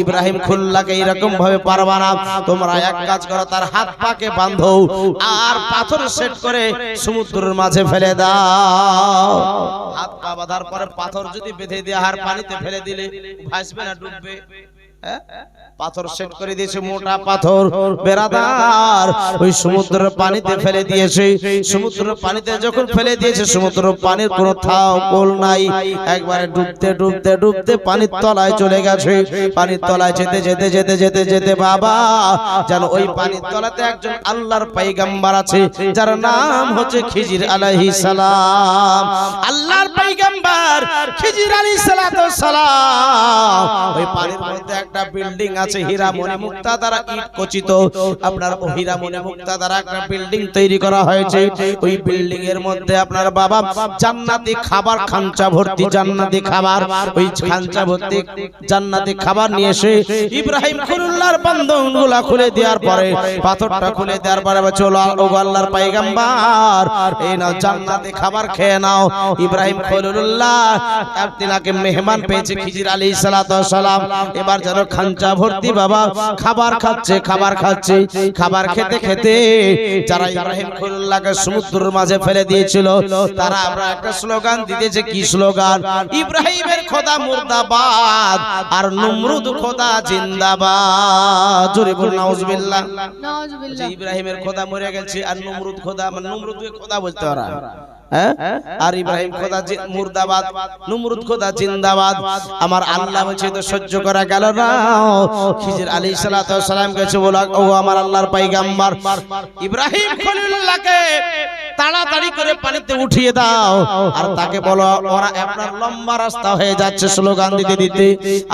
ইব্রাহিম খুল্লাকে এরকম ভাবে পারবা না। তোমরা এক কাজ করো, তার হাত পাকে বাঁধো আর পাথর সেট করে সমুদ্রের মাঝে ফেলে দাও। হাত পা বাঁধার পরে পাথর যদি বেঁধে দিয়ে আর পানিতে ফেলে দিলে, ভাসবে না, ডুববে? পাথর সেট করে দিয়েছে মোটা পাথর। বেড়াদার ওই সমুদ্রের পানিতে ফেলে দিয়েছে। সমুদ্রের পানিতে যখন ফেলে দিয়েছে সমুদ্র পানির কোনো থাও কোল নাই। একবারে ডুবতে ডুবতে ডুবতে পানির তলায় চলে গেছে। পানির তলায় যেতে যেতে যেতে যেতে যেতে বাবা যেন ওই পানির তলাতে একজন আল্লাহর পাইগাম্বার আছে যার নাম হচ্ছে খিজির আলাইহিস সালাম। আল্লাহর পাইগাম্বার খিজির আলাইহিস সালাম। ওই পানির মধ্যে একটা বিল্ডিং আছে হীরা মুক্তা দ্বারা ইট খচিত আপনার ও মুক্তা দ্বারা একটা বিল্ডিং তৈরি করা হয়েছে। ওই বিল্ডিং এর মধ্যে আপনার বাবা জান্নাতি খাবার খাঞ্চা ভর্তি জান্নাতি খাবার। ওই খাঞ্চা ভর্তি জান্নাতি খাবার নিয়ে এসে ইব্রাহিম বন্ধনগুলা খুলে দেওয়ার পরে পাথরটা খুলে দেওয়ার পরে চলো ও আল্লাহর পাইগাম্বার এই নাও জান্নাতি খাবার খেয়ে নাও। ইব্রাহিম খলিলুল্লাহ তিনাকে মেহমান পেয়েছে খিজির আলী সালাম। এবার যেন খাঞ্চা ভর্তি বাবা খাবার খাচ্ছে খাবার খাচ্ছে খাবার খেতে খেতে যারা ইব্রাহিম সমুদ্রের মাঝে ফেলে দিয়েছিল তারা আমরা একটা স্লোগান দিতেছে কি স্লোগান? ইব্রাহিমের খোদা মুর্দাবাদ আর নমরুদ খোদা জিন্দাবাদ। জোরে বলুন নাউজুবিল্লাহ। ইব্রাহিমের খোদা মরে গেছে আর নমরুদ খোদা মানে নমরুদকে খোদা বলতে ওরা? আর ইব্রাহিম খোদা মুর্দাবাদ নমরুদ খোদা জিন্দাবাদ। আমার আল্লাহ বলছে তো সহ্য করা গেল না। খিজির আলী সালাম গেছে বলা ও আমার আল্লাহর পাইগাম্বার ইব্রাহিম খলিলুল্লাহকে তাড়াতাড়ি করে পানিতে উঠিয়ে দাও। আর তাকে বলো ওরা আপনার লম্বা রাস্তা হয়ে যাচ্ছে স্লোগান দিতে দিতে।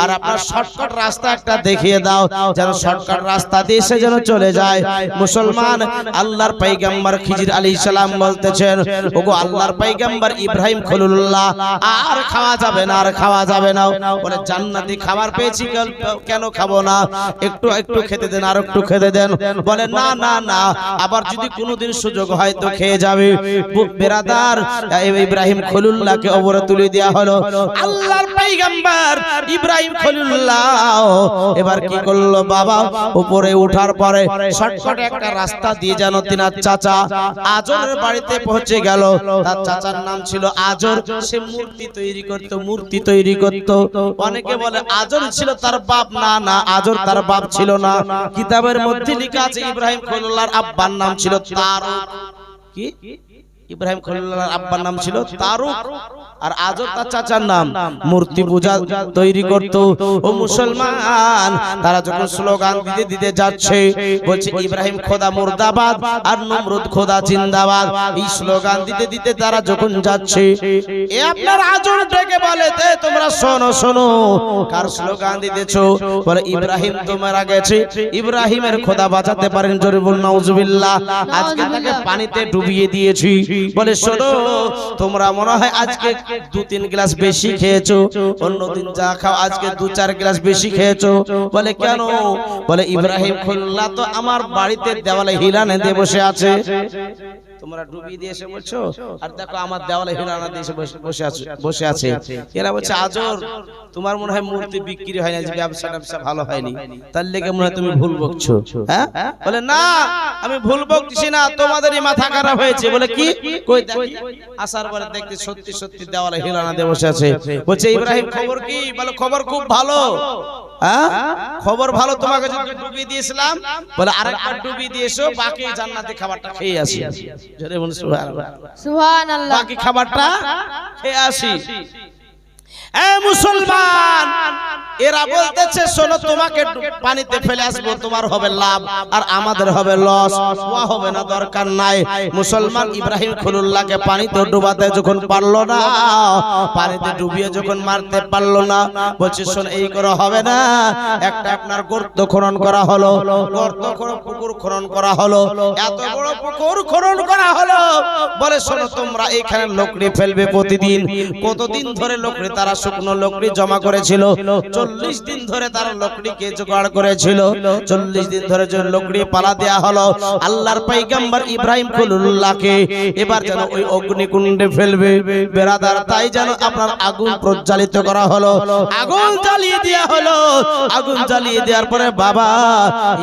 আর আপনার শর্টকাট রাস্তা একটা দেখিয়ে দাও যেন শর্টকাট রাস্তা দিয়ে সে যেন চলে যায়। মুসলমান আল্লাহর পাইগাম্বার খিজির আলী সালাম বলতেছেন ওগো আল্লাহর পাইগাম্বার ইব্রাহিম খলিলুল্লাহ। আর খাওয়া যাবে না আর খাওয়া যাবে না। বলে জান্নাতি খাবার পেয়েছি কেন- খাব না? একটু একটু খেতে দেন আর একটু খেতে দেন। বলে না না না আবার যদি কোনোদিন সুযোগ হয় তো খেয়ে যাবে। বেরাদার এই ইব্রাহিম খলিলুল্লাহকে অবরে তুলে দেওয়া হলো। আল্লাহর পাইগাম্বার ইব্রাহিম খলিলুল্লাহ। এবার কি করল বাবা? উপরে ওঠার পরে শর্টকাট একটা রাস্তা দিয়ে যেন তিনার চাচা আজরের বাড়িতে পৌঁছে গেল তার চাচার নাম ছিল আজর। সে মূর্তি তৈরি করত, মূর্তি তৈরি করত। অনেকে বলে আজর ছিল তার বাপ। না না, আজর তার বাপ ছিল না। কিতাবের মধ্যে লেখা আছে, ইব্রাহিম খলিলুল্লাহর আব্বার নাম ছিল তারক। কি? ইব্রাহিম খলিলুল্লাহর আব্বার নাম ছিল তারুক। আর আজও তার চাচার নাম মূর্তি পূজা তৈরি করত। ও মুসলমান। তারা যখন স্লোগান দিতে দিতে যাচ্ছে বলছে ইব্রাহিম খোদা মুর্দাবাদ আর নমরুদ খোদা জিন্দাবাদ। এই স্লোগান দিতে দিতে তারা যখন যাচ্ছে এ আপনার আজর ডেকে বলে তে তোমরা শোনো শোনো কার স্লোগান দিতেছো? বলে ইব্রাহিম তো মারা গেছে ইব্রাহিমের খোদা বাঁচাতে পারেন জোরে বল নাউজুবিল্লাহ। আজকে তাকে পানিতে ডুবিয়ে দিয়েছি বলে, শোনো, তোমরা মনে হয় আজকে দু তিন গ্লাস বেশি খেয়েছো, অন্যদিন যা খাও, আজকে দু চার গ্লাস বেশি খেয়েছো। বলে, কেন? বলে, ইব্রাহিম খুল্লা তো আমার বাড়িতে দেওয়ালে হিলানে দিয়ে বসে আছে। তোমরা ডুবিয়ে দিয়ে এসে বলছো? আর দেখো আমার দেওয়ালে হিলানা দিয়ে এসে বসে- আছে। বসে আছে। এরা বলছে আজর তোমার মনে হয় মূর্তি বিক্রি হয় না যে ব্যবসা ব্যবসা ভালো হয়নি। তার লেগে মনে হয় তুমি ভুল বকছো। হ্যাঁ? বলে না আমি ভুল বকছি না তোমাদেরই মাথা খারাপ হয়েছে। বলে কি? কই দেখি। আসার পরে দেখতে সত্যি সত্যি দেওয়ালে হিলানা দিয়ে বসে আছে। বলছে ইব্রাহিম খবর কি? বলে খবর খুব ভালো। হ্যাঁ খবর ভালো তোমাকে যদি ডুবিয়ে দিয়েছিলাম বলে আরেকবার ডুবিয়ে দিয়েছ বাকি জান্নাতে খাবারটা খেয়ে আসি। জোরে বলুন সুবহানাল্লাহ। সুবহানাল্লাহ। বাকি খাবারটা খেয়ে আসি। মুসলমান এরা বলতেছে শোনো তোমাকে পানিতে ফেলে আসব তোমার হবে লাভ আর আমাদের হবে লস। ওয়া হবে না দরকার নাই। মুসলমান ইব্রাহিম খলিলুল্লাহকে পানিতে ডুবাতে যখন পারল না পানিতে ডুবিয়ে যখন মারতে পারল না বলছে শোন এই করে হবে না। একটা আপনার গর্ত খনন করা হলো গর্ত পুকুর খনন করা হলো এত বড় পুকুর খনন করা হলো। বলে শোনো তোমরা এখানে লোকড়ি ফেলবে প্রতিদিন। কতদিন ধরে লোকড়ি তারা শুকনো লকড়ি জমা করেছিল, চল্লিশ দিন ধরে তারা লকড়িকে জোগাড় করেছিল, চল্লিশ দিন ধরে যে লকড়ি পালা দেয়া হলো, আল্লাহর পাইগাম্বার ইব্রাহিম খলিলুল্লাহকে, এবার যেন ওই অগ্নিকুণ্ডে ফেলবে। বেরাদার, তাই যেন আপনার আগুন প্রজ্বালিত করা হলো। আগুন জ্বালিয়ে দেওয়া হলো। আগুন জ্বালিয়ে দেওয়ার পরে বাবা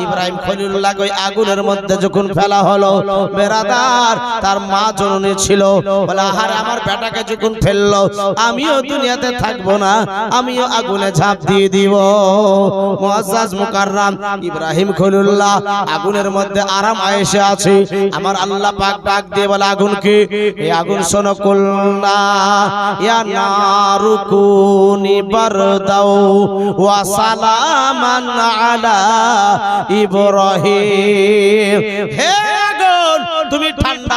ইব্রাহিম খলিলুল্লাহ ওই আগুনের মধ্যে যখন ফেলা হলো, বেরাদার, তার মা জননী ছিল। বলে, আহার, আমার বেটাকে যখন ফেলল, আমিও দুনিয়াতে থাকব না, আমিও আগুনে ঝাঁপ দিয়ে দিব। মুআজ্জাজ মুকাররাম ইব্রাহিম খলিলুল্লাহ আগুনের মধ্যে আরাম আয়েশে আছে। আমার আল্লাহ পাক ডাক দিয়ে বলে আগুনকে এই আগুন শোনো, কুলনা ইয়া নারুকুনি বারদাও ওয়া সালামান আলা ইব্রাহিম। হে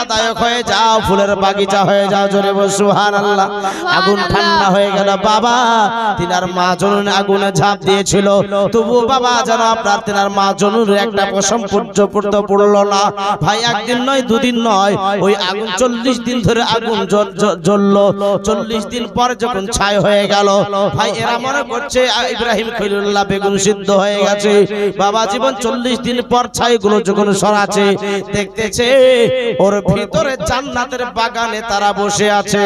ঠান্ডাদায়ক হয়ে যাও, ফুলের বাগিচা হয়ে যাও, জোরে বল, সুবহানাল্লাহ। আগুন ঠান্ডা হয়ে গেল, বাবা। তিনার মা জনুন আগুনে ঝাঁপ দিয়েছিল। তবু বাবা, যেন আপনার তিনার মা জনুর একটা পশম পূর্য পড়তে পড়ল না। ভাই, একদিন নয়, দুদিন নয়, ওই আগুন চল্লিশ দিন ধরে আগুন জ্বল- জ্বল- জ্বললো। চল্লিশ দিন পর যখন ছাই হয়ে গেল, ভাই, এরা মনে করছে ইব্রাহিম খলিলুল্লাহ বেগুন সিদ্ধ হয়ে গেছে। বাবা, জীবন চল্লিশ দিন পর ছাই ছাইগুলো যখন সরাছে দেখতেছে, ওর ভিতরে জান্নাতের বাগানে তারা বসে আছে।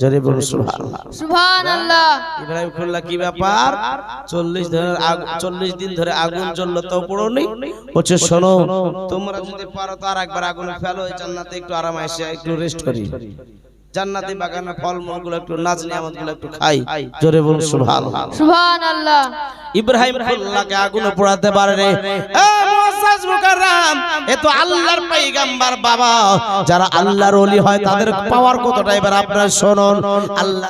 জোরে বলুন সুবহানাল্লাহ। সুবহানাল্লাহ। ইব্রাহিম খুল্লা কি ব্যাপার? চল্লিশ ধরে চল্লিশ দিন ধরে আগুন জ্বললো তো পড়োনি? বলছে শোনো তোমরা যদি পারো তো আর একবার আগুনে ফেলো জান্নাতে একটু আরাম একটু রেস্ট করি। জান্নাতি বাগানে ফলগুলো একটু নাচ নিয়ামতগুলো একটু খাই। জোরে বলুন সুবহানাল্লাহ। সুবহানাল্লাহ। ইব্রাহিম খুল্লাকে আগুনে পোড়াতে পারে রে আল্লাহর বাবা। যারা আল্লাহর ওলি হয় তাদের পাওয়ার কতটা? এবার আপনারা শুনুন। আল্লাহ